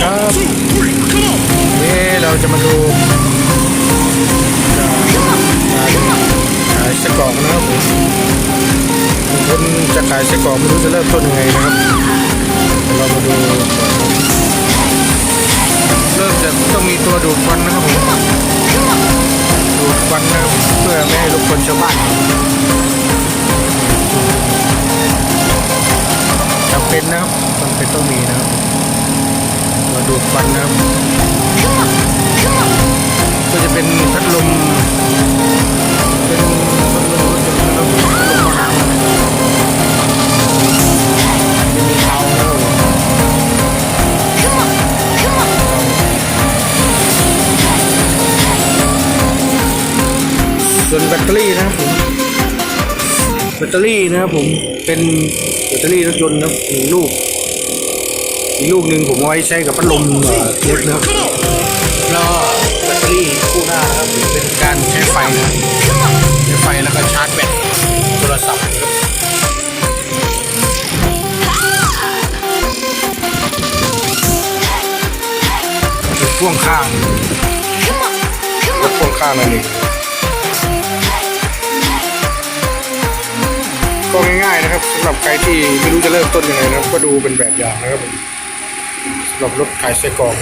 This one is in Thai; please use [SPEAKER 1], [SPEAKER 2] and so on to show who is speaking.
[SPEAKER 1] ครับนี่เราจะมาดูขายไส้กรอกนะครับผมคนจะขายไส้กรอกไม่รู้จะเริ่มต้นยังไงนะครับ เรามาดู เริ่มจากต้องมีตัวดูดควันนะครับผมดูดควันนะครับเพื่อไม่ให้รบกวนชาวบ้านจำเป็นนะครับจำเป็นต้องมีนะครับ ดูดควันนะครับก็จะเป็นพัดลมเป็นพัดลมรถยนต์นะครับลมมหาลัยจะมีเตานะส่วนแบตเตอรี่นะครับผมแบตเตอรี่นะครับผมเป็นแบตเตอรี่รถยนต์นะครับหนึ่งลูก อีกลูกหนึ่งผมเอาไว้ใช้กับพัดลมเอ่อเล็กนะครับแล้วก็แบตเตอรี่คู่หน้าครับเป็นการใช้ไฟนะใช้ไฟแล้วก็ชาร์จแบตโทรศัพท์พ่วงข้างรถพ่วงข้างนั่นเองก็ง่ายๆนะครับสำหรับใครที่ไม่รู้จะเริ่มต้นยังไงนะครับก็ดูเป็นแบบอย่างนะครับผม สำหรับรถขายไส้กรอก